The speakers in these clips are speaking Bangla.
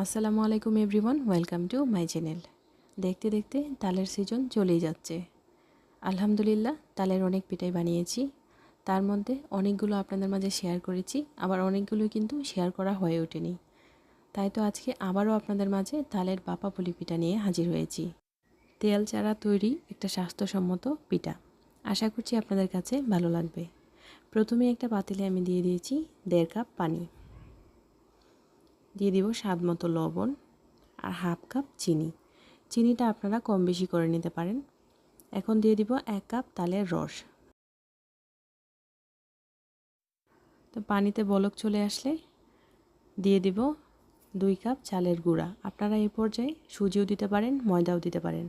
আসসালামু আলাইকুম everyone, welcome to my channel. দেখতে দেখতে তালের সিজন চলেই যাচ্ছে। আলহামদুলিল্লাহ, তালের অনেক পিঠাই বানিয়েছি। তার মধ্যে অনেকগুলো আপনাদের মাঝে শেয়ার করেছি, আবার অনেকগুলো কিন্তু শেয়ার করা হয়ে ওঠেনি। তাই তো আজকে আবারও আপনাদের মাঝে তালের বাপা পুলি পিঠা নিয়ে হাজির হয়েছি। তেল চারা তৈরি একটা স্বাস্থ্যসম্মত পিঠা। আশা করছি আপনাদের কাছে ভালো লাগবে। প্রথমে একটা পাতিলে আমি দিয়ে দিয়েছি দেড় কাপ পানি। দিয়ে দিব স্বাদ মতো লবণ আর হাফ কাপ চিনি। চিনিটা আপনারা কম বেশি করে নিতে পারেন। এখন দিয়ে দিব এক কাপ তালের রস। তো পানিতে বলক চলে আসলে দিয়ে দিব দুই কাপ চালের গুঁড়া। আপনারা এই পর্যায়ে সুজিও দিতে পারেন, ময়দাও দিতে পারেন।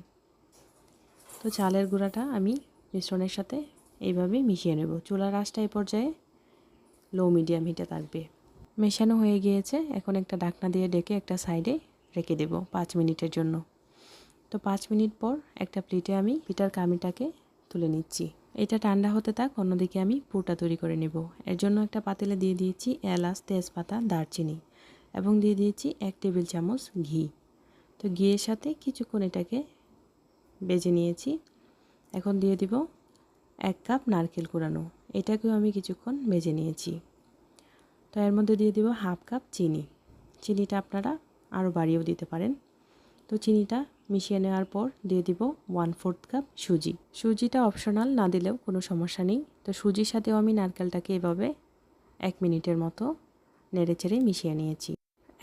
তো চালের গুঁড়াটা আমি মিশ্রণের সাথে এইভাবে মিশিয়ে নেব। চুলার আঁচটা এই পর্যায়ে লো মিডিয়াম হিটে থাকবে। মেশানো হয়ে গিয়েছে। এখন একটা ডাকনা দিয়ে ডেকে একটা সাইডে রেখে দেব পাঁচ মিনিটের জন্য। তো পাঁচ মিনিট পর একটা প্লেটে আমি পিঠার কামিটাকে তুলে নিচ্ছি। এটা ঠান্ডা হতে থাক, অন্যদিকে আমি পুরটা তৈরি করে নেব। এর জন্য একটা পাতিলে দিয়ে দিয়েছি এলাচ, তেজপাতা, দারচিনি এবং দিয়ে দিয়েছি এক টেবিল চামচ ঘি। তো ঘিয়ের সাথে কিছুক্ষণ এটাকে বেজে নিয়েছি। এখন দিয়ে দিব এক কাপ নারকেল কুড়ানো। এটাকেও আমি কিছুক্ষণ বেজে নিয়েছি। তো এর মধ্যে দিয়ে দিব হাফ কাপ চিনি। চিনিটা আপনারা আরও বাড়িয়েও দিতে পারেন। তো চিনিটা মিশিয়ে নেওয়ার পর দিয়ে দিব ওয়ান ফোর্থ কাপ সুজি। সুজিটা অপশনাল, না দিলেও কোনো সমস্যা নেই। তো সুজির সাথেও আমি নারকেলটাকে এভাবে এক মিনিটের মতো নেড়ে চেড়ে মিশিয়ে নিয়েছি।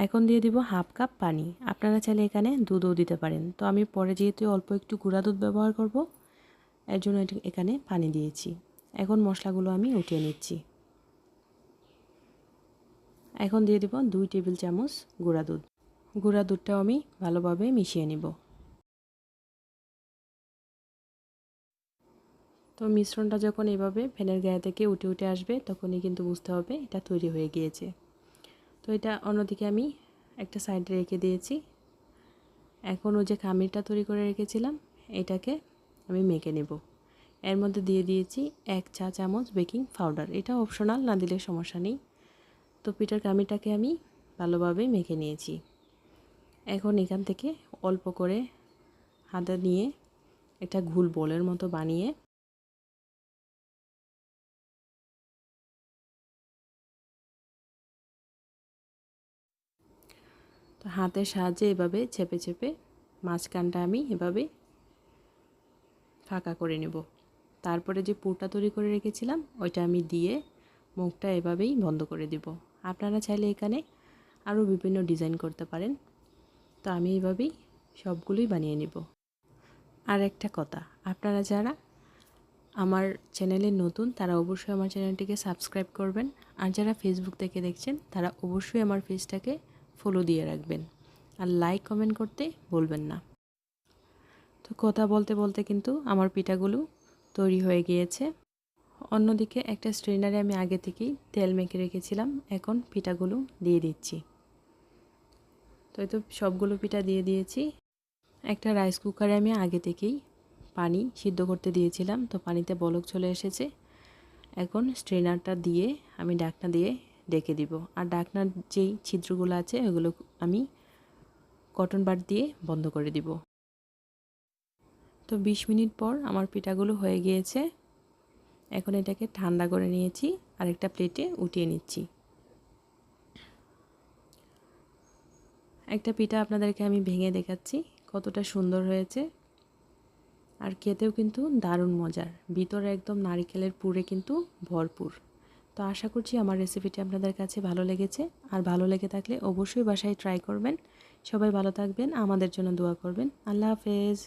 এখন দিয়ে দিব হাফ কাপ পানি। আপনারা চাইলে এখানে দুধও দিতে পারেন। তো আমি পরে যেহেতু অল্প একটু গুঁড়া দুধ ব্যবহার করব, এর জন্য এখানে পানি দিয়েছি। এখন মশলাগুলো আমি উঠিয়ে নিচ্ছি। এখন দিয়ে দিব দুই টেবিল চামচ গুঁড়া দুধ। গুঁড়া দুধটাও আমি ভালোভাবে মিশিয়ে নিব। তো মিশ্রণটা যখন এভাবে ফ্যানের গায়ে থেকে উঠে উঠে আসবে, তখনই কিন্তু বুঝতে হবে এটা তৈরি হয়ে গিয়েছে। তো এটা অন্যদিকে আমি একটা সাইডে রেখে দিয়েছি। এখন ও যে খামিরটা তৈরি করে রেখেছিলাম, এটাকে আমি মেখে নেব। এর মধ্যে দিয়ে দিয়েছি এক চা চামচ বেকিং পাউডার। এটা অপশনাল, না দিলে সমস্যা নেই। তো পিঠার কামিটাকে আমি ভালোভাবে মেখে নিয়েছি। এখন এখান থেকে অল্প করে হাতে নিয়ে একটা ঘুল বলের মতো বানিয়ে তো হাতের সাহায্যে এভাবে চেপে চেপে মাঝখানটা আমি এভাবে ফাঁকা করে নেব। তারপরে যে পুরটা তৈরি করে রেখেছিলাম, ওইটা আমি দিয়ে মুখটা এভাবেই বন্ধ করে দিব। আপনারা চাইলে এখানে আরও বিভিন্ন ডিজাইন করতে পারেন। তো আমি এইভাবেই সবগুলোই বানিয়ে নিব। আর একটা কথা, আপনারা যারা আমার চ্যানেলে নতুন, তারা অবশ্যই আমার চ্যানেলটিকে সাবস্ক্রাইব করবেন। আর যারা ফেসবুক থেকে দেখছেন, তারা অবশ্যই আমার পেজটাকে ফলো দিয়ে রাখবেন। আর লাইক কমেন্ট করতে বলবেন না। তো কথা বলতে বলতে কিন্তু আমার পিঠাগুলো তৈরি হয়ে গিয়েছে। অন্যদিকে একটা স্ট্রেনারে আমি আগে থেকেই তেল মেখে রেখেছিলাম। এখন পিঠাগুলো দিয়ে দিচ্ছি। তো তো সবগুলো পিঠা দিয়ে দিয়েছি। একটা রাইস কুকারে আমি আগে থেকেই পানি সিদ্ধ করতে দিয়েছিলাম। তো পানিতে বলক চলে এসেছে। এখন স্ট্রেনারটা দিয়ে আমি ডাকনা দিয়ে ডেকে দিব। আর ডাকনার যেই ছিদ্রগুলো আছে, ওগুলো আমি কটন বার দিয়ে বন্ধ করে দিব। তো বিশ মিনিট পর আমার পিঠাগুলো হয়ে গিয়েছে। এখন এটাকে ঠান্ডা করে নিয়েছি আর একটা প্লেটে উঠিয়ে নিচ্ছি। একটা পিঠা আপনাদেরকে আমি ভেঙে দেখাচ্ছি, কতটা সুন্দর হয়েছে। আর খেতেও কিন্তু দারুণ মজার, ভিতরে একদম নারিকেলের পুরে কিন্তু ভরপুর। তো আশা করছি আমার রেসিপিটি আপনাদের কাছে ভালো লেগেছে, আর ভালো লেগে থাকলে অবশ্যই বাসায় ট্রাই করবেন। সবাই ভালো থাকবেন, আমাদের জন্য দোয়া করবেন। আল্লাহ হাফেজ।